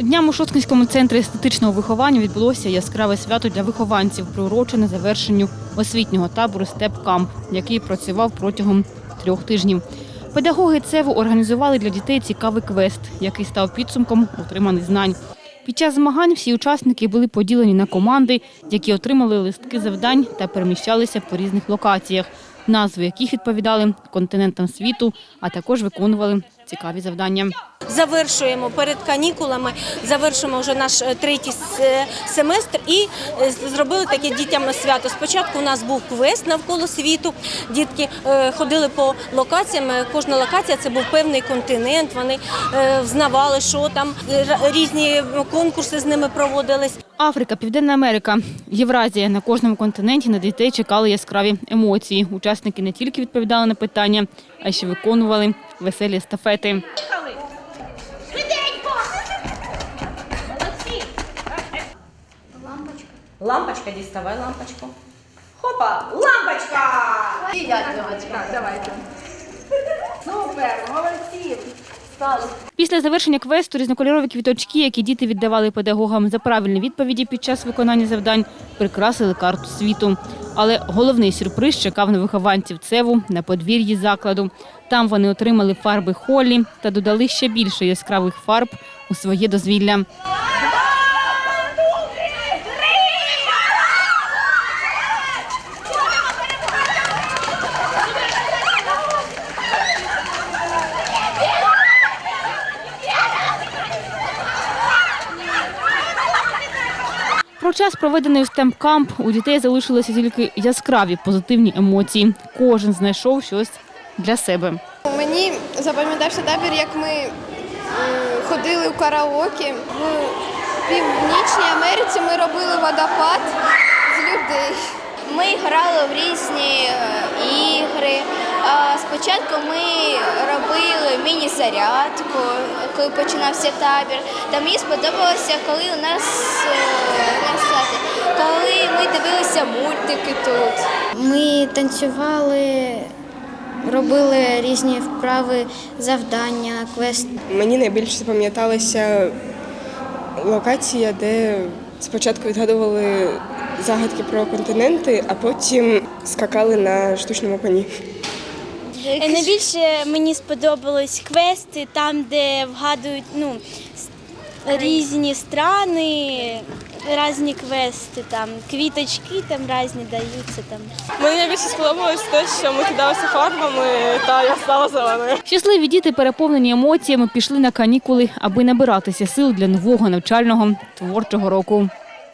Дням у Шосткинському центрі естетичного виховання відбулося яскраве свято для вихованців, приурочене завершенню освітнього табору Степ Камп, який працював протягом трьох тижнів. Педагоги ЦЕВу організували для дітей цікавий квест, який став підсумком отриманих знань. Під час змагань всі учасники були поділені на команди, які отримали листки завдань та переміщалися по різних локаціях, назви яких відповідали континентам світу, а також виконували цікаві завдання. Завершуємо перед канікулами, завершуємо вже наш е, третій семестр і е, зробили таке дітям свято. Спочатку у нас був квест навколо світу. Дітки е, ходили по локаціям. Е, Кожна локація це був певний континент. Вони е, взнавали, що там Е, різні конкурси з ними проводились. Африка, Південна Америка, Євразія на кожному континенті на дітей чекали яскраві емоції. Учасники не тільки відповідали на питання, а й ще виконували веселі естафети. Лампочка, діставай лампочку. Хопа, лампочка! І я дівчатка, давайте. Супер, молодці. Стали. Після завершення квесту різнокольорові квіточки, які діти віддавали педагогам за правильні відповіді під час виконання завдань, прикрасили карту світу. Але головний сюрприз чекав на вихованців ЦЕВу на подвір'ї закладу. Там вони отримали фарби холі та додали ще більше яскравих фарб у своє дозвілля. Про час, проведений у стемп-камп, у дітей залишилися тільки яскраві позитивні емоції. Кожен знайшов щось для себе. Мені запам'ятався табір, як ми ходили в караоке. В Північній Америці ми робили водопад з людей. Ми грали в різні е, ігри. Спочатку ми робили міні-зарядку, коли починався табір. Та мені сподобалося, коли у нас, е, як сказати, коли ми дивилися мультики тут. Ми танцювали, робили різні вправи, завдання, квест. Мені найбільше запам'яталася локація, де спочатку відгадували загадки про континенти, а потім скакали на штучному коні. Е, Найбільше мені сподобались квести, там, де вгадують ну, різні страни, різні квести, там квіточки там різні даються там. Мені більше сподобалось те, що ми кидалися фарбами, та я стала зеленою. Щасливі діти, переповнені емоціями, пішли на канікули, аби набиратися сил для нового навчального творчого року.